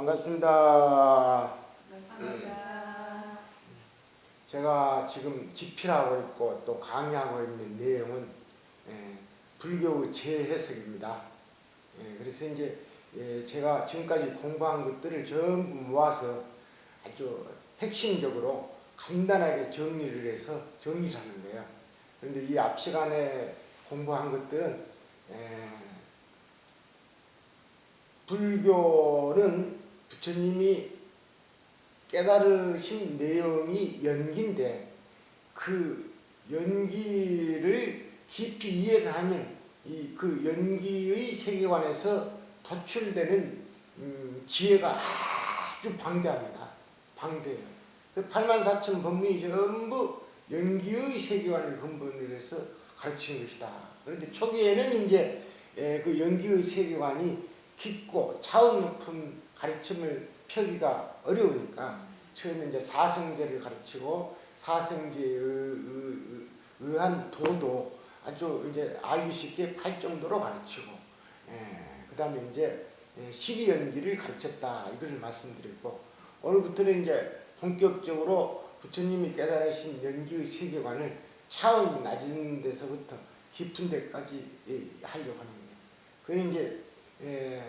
반갑습니다. 반갑습니다. 제가 지금 집필하고 있고 또 강의하고 있는 내용은 예, 불교의 재해석입니다. 예, 그래서 이제 예, 제가 지금까지 공부한 것들을 전부 모아서 아주 핵심적으로 간단하게 정리를 해서 정리를 하는 거예요. 그런데 이 앞 시간에 공부한 것들은 예, 불교는 부처님이 깨달으신 내용이 연기인데 그 연기를 깊이 이해를 하면 이 그 연기의 세계관에서 도출되는 음, 지혜가 아주 방대합니다. 방대해요. 그 8만 4천 법문이 전부 연기의 세계관을 근본으로 해서 가르치는 것이다. 그런데 초기에는 이제 에, 그 연기의 세계관이 깊고 차원 높은 가르침을 펴기가 어려우니까 처음에 이제 사성제를 가르치고 사성제에 의한 도도 아주 이제 알기 쉽게 팔 정도로 가르치고 그 다음에 이제 십이연기를 가르쳤다 이것을 말씀드렸고 오늘부터는 이제 본격적으로 부처님이 깨달으신 연기의 세계관을 차원이 낮은 데서부터 깊은 데까지 예, 하려고 거예요. 그는 이제 예,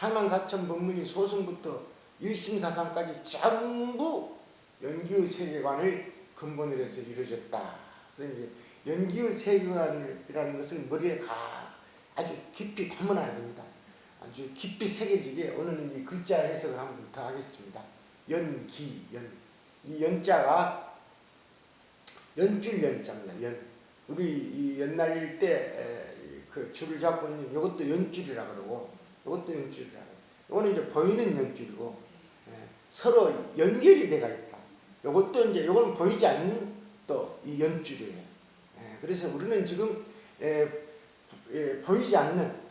8만 4천 법문이 소승부터 일심사상까지 전부 연기의 세계관을 근본으로 해서 이루어졌다. 그러니 연기의 세계관이라는 것을 머리에 가 아주 깊이 담아놔야 됩니다. 아주 깊이 새겨지게 오늘은 이 글자 해석을 한번 더 하겠습니다. 연기 연. 이 연자가 연줄 연자입니다. 연. 우리 이 옛날 때그 줄을 잡고 있는 이것도 연줄이라 그러고 이것도 연줄이라 그러고 이거는 이제 보이는 연줄이고 예, 서로 연결이 돼가 있다. 이것도 이제 이거는 보이지 않는 또 이 연줄이에요. 예, 그래서 우리는 지금 예, 예, 보이지 않는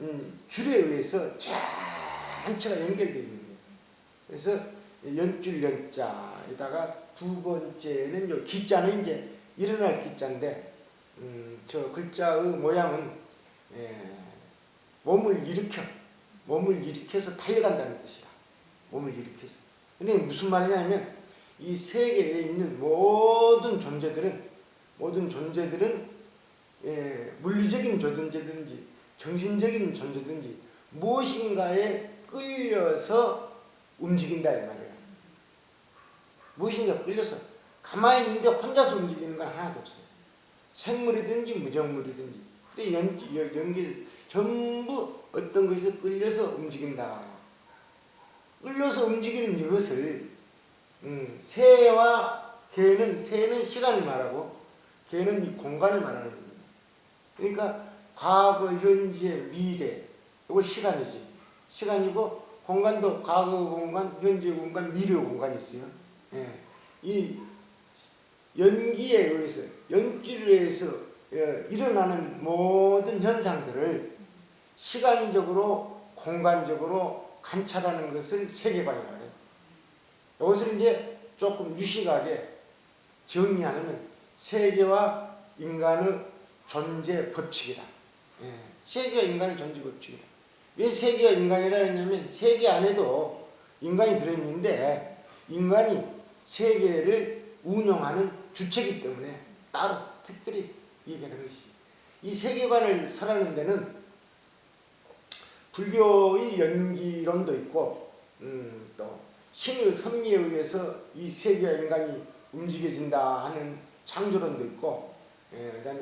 음, 줄에 의해서 전체가 연결되어 있는 거예요. 그래서 연줄 연자에다가 두 번째는 요 기자는 이제 일어날 기자인데 음, 저 글자의 모양은 예, 몸을 일으켜 몸을 일으켜서 달려간다는 뜻이라 몸을 일으켜서 근데 무슨 말이냐면 이 세계에 있는 모든 존재들은 모든 존재들은 예, 물리적인 존재든지 정신적인 존재든지 무엇인가에 끌려서 움직인다 이 말이에요. 무엇인가 끌려서 가만히 있는데 혼자서 움직이는 건 하나도 없어요. 생물이든지 무정물이든지 그래 연, 연- 연기 전부 어떤 것에서 끌려서 움직인다. 끌려서 움직이는 이것을 음, 새와 개는 새는 시간을 말하고 개는 이 공간을 말하는 겁니다. 그러니까 과거, 현재, 미래 이거 시간이지. 시간이고 공간도 과거 공간, 현재 공간, 미래 공간이 있어요. 예. 이 연기에 의해서 연기에 의해서 예, 일어나는 모든 현상들을 시간적으로 공간적으로 관찰하는 것을 세계관이라고 해요. 이것을 이제 조금 유식하게 정리하면 세계와 인간의 존재 법칙이다. 예, 세계와 인간의 존재 법칙이다. 왜 세계와 인간이라 했냐면 세계 안에도 인간이 들어있는데 인간이 세계를 운영하는 주체이기 때문에 따로 특별히 얘기하는 것이 이 세계관을 설하는 데는 불교의 연기론도 있고 음, 또 신의 섭리에 의해서 이 세계와 인간이 움직여진다 하는 창조론도 있고 예, 그 다음에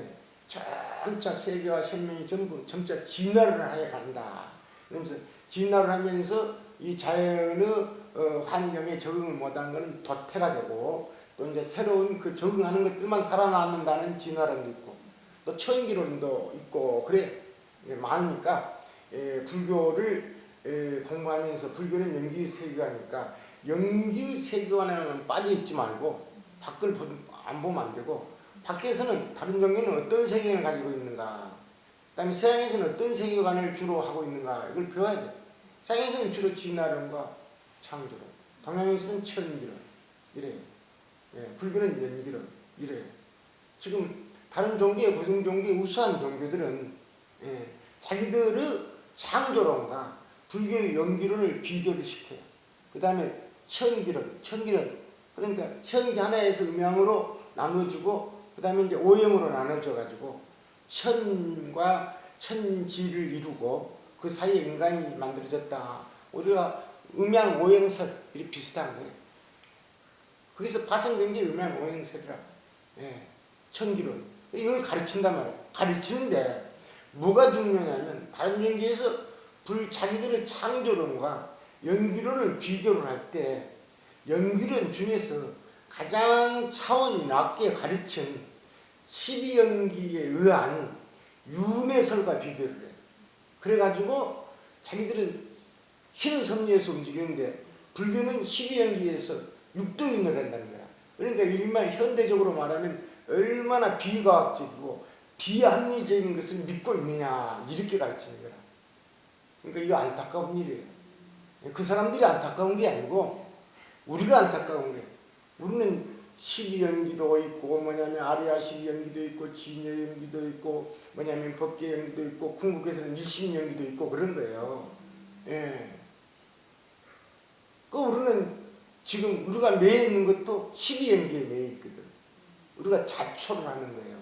점차 세계와 생명이 전부 점차 진화를 해 간다. 그러면서 진화를 하면서 이 자연의 어, 환경에 적응을 못한 것은 도태가 되고 또 이제 새로운 그 적응하는 것들만 살아남는다는 진화론도 있고 또 천기론도 있고 그래 예, 많으니까 예, 불교를 예, 공부하면서 불교는 연기 세계관이니까 연기 세계관에만 빠져 있지 말고 밖을 보- 안 보면 안 되고 밖에서는 다른 종교는 어떤 세계관을 가지고 있는가 그다음에 서양에서는 어떤 세계관을 주로 하고 있는가 이걸 배워야 돼. 서양에서는 주로 진화론과 창조론, 동양에서는 천기론 이래요. 예, 불교는 연기론 이래요. 지금 다른 종교의 고등 종교의 우수한 종교들은 예, 자기들의 창조론과 불교의 연기론을 비교를 시켜요. 그 다음에 천기론, 천기론. 그러니까 천기 하나에서 음양으로 나눠주고, 그 다음에 이제 오형으로 나눠져 가지고, 천과 천지를 이루고, 그 사이에 인간이 만들어졌다. 우리가 음양 오형설, 이렇게 비슷한 거예요. 거기서 파생된 게 음양 오형설이라. 예, 천기론. 이걸 가르친단 말이에요. 가르치는데, 뭐가 중요하냐면, 다른 종교에서 불, 자기들의 창조론과 연기론을 비교를 할 때 연기론 중에서 가장 차원이 낮게 가르친 12연기에 의한 윤회설과 비교를 해요. 그래가지고 자기들은 신의 섭리에서 움직이는데 불교는 12연기에서 육도인을 한다는 거야. 그러니까 일반 현대적으로 말하면 얼마나 비과학적이고 비합리적인 것을 믿고 있느냐 이렇게 가르치는 거야. 그러니까 이거 안타까운 일이에요. 그 사람들이 안타까운 게 아니고 우리가 안타까운 거예요. 우리는 12연기도 있고 뭐냐면 아리아 12연기도 있고 진여 연기도 있고 뭐냐면 법계 연기도 있고 궁극에서는 일심 연기도 있고 그런 거예요. 예. 그 우리는 지금 우리가 매여 있는 것도 12연기에 매여 있거든. 우리가 자초를 하는 거예요.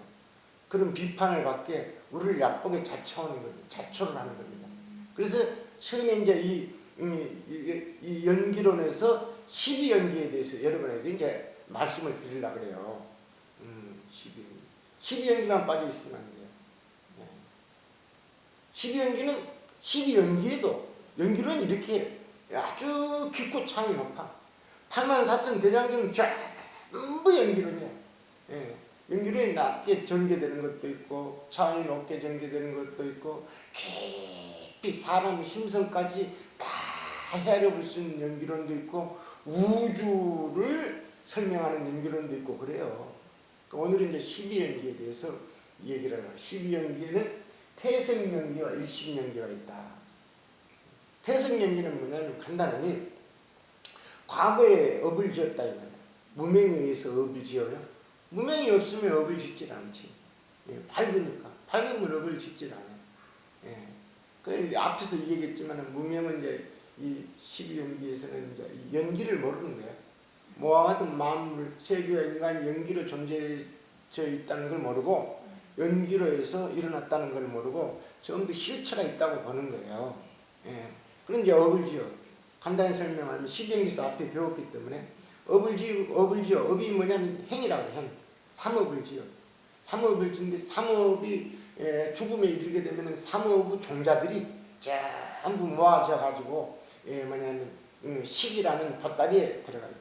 그런 비판을 받게 우리를 야쁘게 자초하는 겁니다. 자초를 하는 겁니다. 그래서 처음에 이제 이, 음, 이, 이 연기론에서 12연기에 대해서 여러분에게 이제 말씀을 드리려고 그래요. 음, 12연기. 12연기만 빠져 있으면 안 돼요. 네. 12연기는 12연기에도 연기는 이렇게 아주 깊고 창이 높아. 8만 4천 대장경 전부 연기론이야. 예. 연기론이 낮게 전개되는 것도 있고 차원이 높게 전개되는 것도 있고 깊이 사람의 심성까지 다 헤아려 볼 수 있는 연기론도 있고 우주를 설명하는 연기론도 있고 그래요. 그러니까 오늘은 이제 12연기에 대해서 얘기를 해요. 12연기는 태생연기와 일심연기가 있다. 태생연기는 뭐냐면 간단하니 과거에 업을 지었다 이 말이야. 무명에 의해서 업을 지어요. 무명이 없으면 업을 짓질 않지. 예, 밝으니까. 밝으면 업을 짓질 않아. 예. 그래 앞에서 얘기했지만 무명은 이제 이 12연기에서는 이제 이 연기를 모르는 거야. 뭐와 같은 만물, 세계와 인간이 연기로 존재져 있다는 걸 모르고 연기로 해서 일어났다는 걸 모르고 전부 실체가 있다고 보는 거예요. 예. 그런 이제 업을 지어. 간단히 설명하면 12연기에서 앞에 배웠기 때문에 업을 지어, 업을 지어. 업이 뭐냐면 행이라고 해, 행. 삼업을 지어. 삼업을 짓는데 삼업이 예, 죽음에 이르게 되면 삼업의 종자들이 전부 모아져 가지고 예, 뭐냐면 음, 식이라는 보따리에 들어가 있어.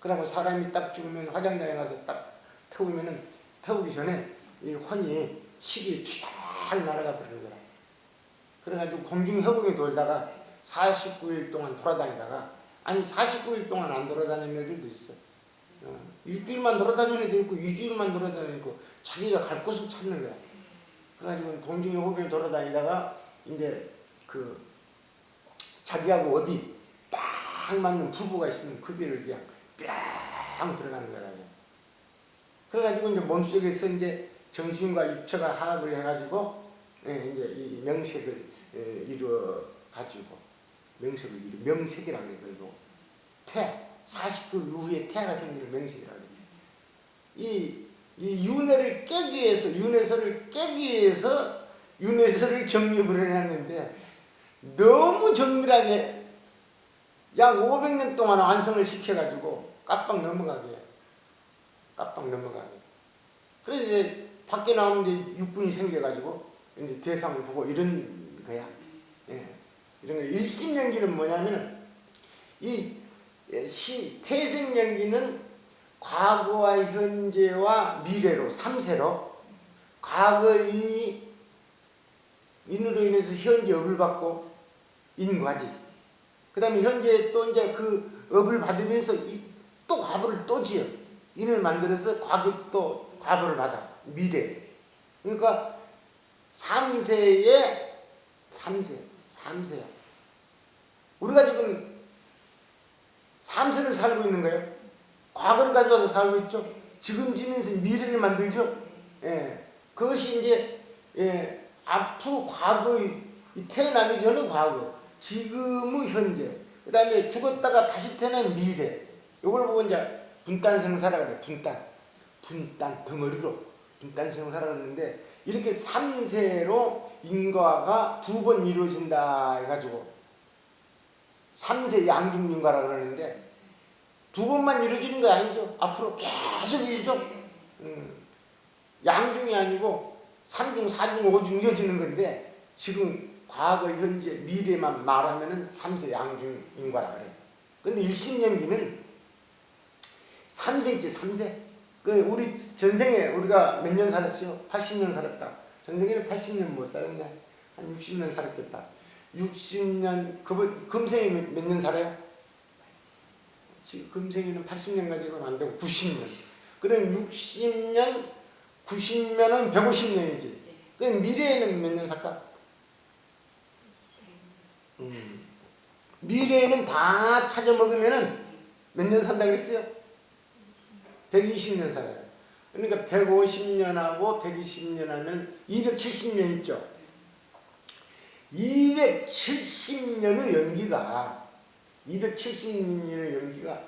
그러고 사람이 딱 죽으면 화장장에 가서 딱 태우면은 태우기 전에 이 혼이 식이 쫙 날아가 버리는 거라. 그래가지고 공중 허공에 돌다가 49일 동안 돌아다니다가 아니 49일 동안 안 돌아다니는 애들도 있어. 어, 일주일만 돌아다니는 애도 있고 2주일만 돌아다니고 자기가 갈 곳을 찾는 거야. 그래가지고 공중에 호변에 돌아다니다가 이제 그 자기하고 어디 딱 맞는 부부가 있으면 그 배를 그냥 뿅 들어가는 거라고. 그래가지고 이제 몸속에서 이제 정신과 육체가 하합을 해가지고 예, 이제 이 명색을 예, 이루어 가지고 명색을 이루 명색이라고 그래 49일 후에 태가 생기는 그래. 이, 이 윤회를 깨기 위해서 윤회설을 깨기 위해서 윤회설을 정립을 해놨는데 너무 정밀하게 약 500년 동안 완성을 시켜가지고 깜빡 넘어가게. 깜빡 넘어가게. 그래서 이제 밖에 나오면 이제 육군이 생겨가지고 이제 대상을 보고 이런 거야. 예. 이런 거. 일심연기는 뭐냐면은 이 시, 태생 연기는 과거와 현재와 미래로 삼세로 과거인이 인으로 인해서 현재 업을 받고 인과지. 그 다음에 현재 또 이제 그 업을 받으면서 이, 또 과보를 또 지어. 인을 만들어서 과거 또 과보를 받아. 미래. 그러니까 삼세의 삼세. 삼세야. 우리가 지금 삼세를 살고 있는 거예요. 과거를 가져와서 살고 있죠. 지금 지면서 미래를 만들죠. 예. 그것이 이제 예, 앞으로 과거의 이 태어나기 전의 과거, 지금의 현재, 그 다음에 죽었다가 다시 태어난 미래. 이걸 보고 이제 분단생사라 그래. 분단. 분단, 덩어리로. 분단생사라 그러는데 이렇게 3세로 인과가 두 번 이루어진다 해가지고 3세 양중인과라 그러는데 두 번만 이루어지는 거 아니죠. 앞으로 계속 이루죠. 음, 양중이 아니고 3중, 4중, 5중 이어지는 건데 지금 과거, 현재, 미래만 말하면은 3세 양중인과라 그래요. 근데 일심연기는 3세 있지, 3세. 그 우리 전생에 우리가 몇 년 살았어요? 80년 살았다. 전생에는 80년 못 살았네. 한 60년 살았겠다. 60년 그 금생에 몇 년 살아요? 지금 금생에는 80년 가지고는 안 되고 90년. 그럼 60년, 90년은 150년이지. 그럼 미래에는 몇 년 살까? 음. 미래에는 다 찾아 먹으면은 몇 년 산다 그랬어요? 120년 살아요. 그러니까 150년하고 120년 하면 270년 있죠. 270년의 연기가 270년의 연기가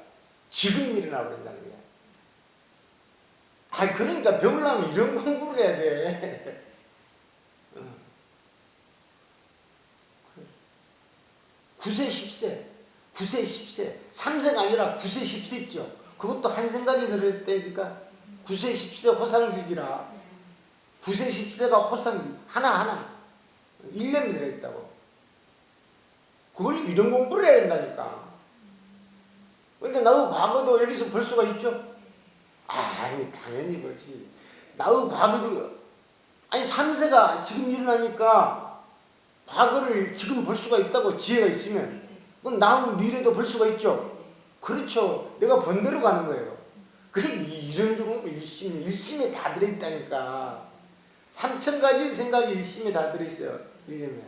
지금 일어나 버린다는 거야. 아 그러니까 배우려면 이런 공부를 해야 돼. 어. 9세 10세 9세 10세 3세가 아니라 9세 10세 있죠. 그것도 한 생각이 들었다니까 9세 10세 호상식이라 9세 10세가 호상식 하나하나 1년이 들어있다고 그걸 이런 공부를 해야 된다니까 그러니까 나의 과거도 여기서 볼 수가 있죠 아니 당연히 볼지 나의 과거도 아니 3세가 지금 일어나니까 과거를 지금 볼 수가 있다고 지혜가 있으면 그럼 나의 미래도 볼 수가 있죠 그렇죠. 내가 본 대로 가는 거예요. 그게 이- 이런 종은 일심, 일심에 다 들어있다니까. 삼천 가지 생각이 일심에 다 들어있어요. 이러면.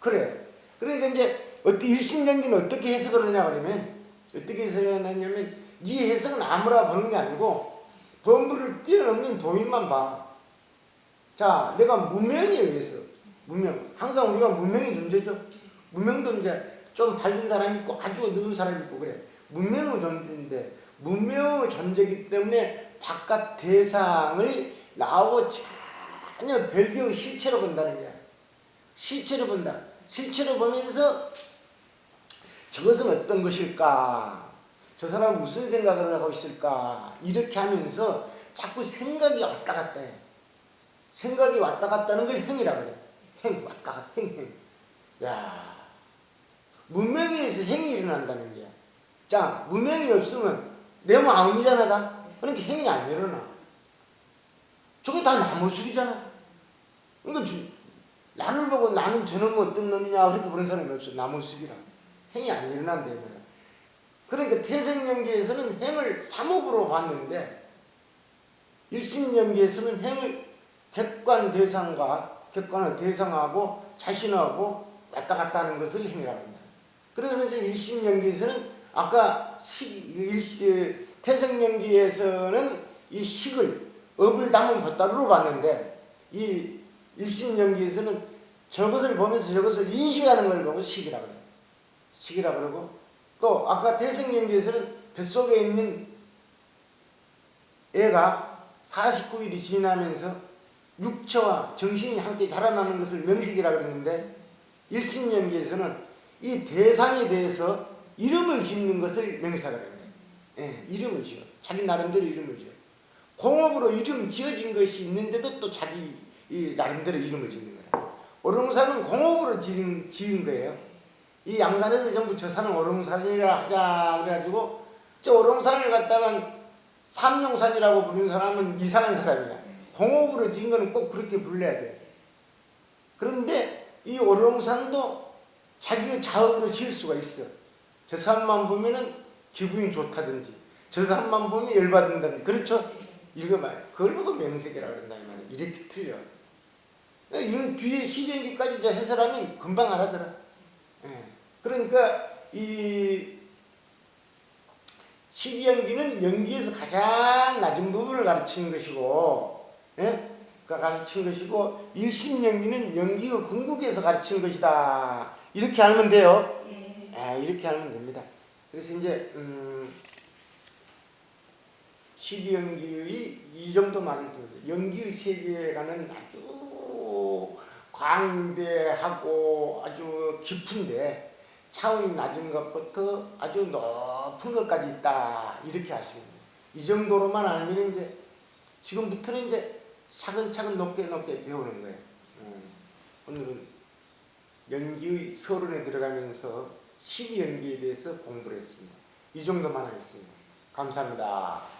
그래. 그러니까 이제 일심연기는 어떻게 해석을 하냐 그러면 어떻게 해석을 하냐면 이 해석은 아무나 보는 게 아니고 범부를 뛰어넘는 도인만 봐. 자, 내가 무명에 의해서 무명. 항상 우리가 무명이 존재죠. 무명도 이제 좀 밝은 사람이 있고 아주 어두운 사람이 있고 그래. 문명의 존재인데 문명의 존재이기 때문에 바깥 대상을 나하고 전혀 별개의 실체로 본다는 거야. 실체로 본다. 실체로 보면서 저것은 어떤 것일까? 저 사람은 무슨 생각을 하고 있을까? 이렇게 하면서 자꾸 생각이 왔다 갔다 해. 생각이 왔다 갔다 하는 걸 행이라 그래. 행, 왔다 갔다, 행, 행. 야 문명에 의해서 행이 일어난다는 거야. 자, 문명이 없으면 내 마음이잖아, 다. 그러니까 행이 안 일어나. 저게 다 나무숲이잖아. 그러니까 주, 나를 보고 나는 저놈은 어떤 놈이냐 그렇게 부르는 사람이 없어. 나무숲이라. 행이 안 말이야. 그러니까 태생연기에서는 행을 사목으로 봤는데 일심연기에서는 행을 객관 대상과 객관을 대상하고 자신하고 왔다 갔다 하는 것을 행이라고 한다. 그러면서 일심연기에서는 아까 식, 일시, 태생연기에서는 이 식을 업을 담은 보따리로 봤는데 이 일심연기에서는 저것을 보면서 저것을 인식하는 걸 보고 식이라 그래요. 식이라 그러고 또 아까 태생연기에서는 뱃속에 있는 애가 49일이 지나면서 육체와 정신이 함께 자라나는 것을 명식이라 그러는데 일심연기에서는 이 대상에 대해서 이름을 짓는 것을 명사라고 해요. 예, 이름을 지어. 자기 나름대로 이름을 지어. 공업으로 이름 지어진 것이 있는데도 또 자기 이 나름대로 이름을 짓는 거야. 오롱산은 공업으로 지은, 지은 거예요. 이 양산에서 전부 저 산은 오롱산이라 하자 그래가지고 저 오롱산을 갖다가 삼룡산이라고 부르는 사람은 이상한 사람이야. 공업으로 지은 거는 꼭 그렇게 불러야 돼. 그런데 이 오롱산도 자기의 자업으로 지을 수가 있어. 저 사람만 보면은 기분이 좋다든지, 저 사람만 보면 열받는다든지, 그렇죠? 읽어봐요. 그걸 보고 명색이라고 그런다, 이 말이야. 이렇게 틀려. 이 뒤에 12연기까지 이제 해설하면 금방 알아들어. 예. 그러니까 이 12연기는 연기에서 가장 낮은 부분을 가르치는 것이고, 예? 그 가르치는 것이고, 일심연기는 연기의 궁극에서 가르치는 것이다. 이렇게 알면 돼요. 예. 아, 이렇게 알면 됩니다. 그래서 이제 음, 12연기의 이 정도만 알면 됩니다. 연기의 세계관은 아주 광대하고 아주 깊은데 차원이 낮은 것부터 아주 높은 것까지 있다 이렇게 돼요. 이 정도로만 알면 이제 지금부터는 이제 차근차근 높게 높게 배우는 거예요. 음, 오늘은 연기의 서론에 들어가면서 12연기에 대해서 공부를 했습니다. 이 정도만 하겠습니다. 감사합니다.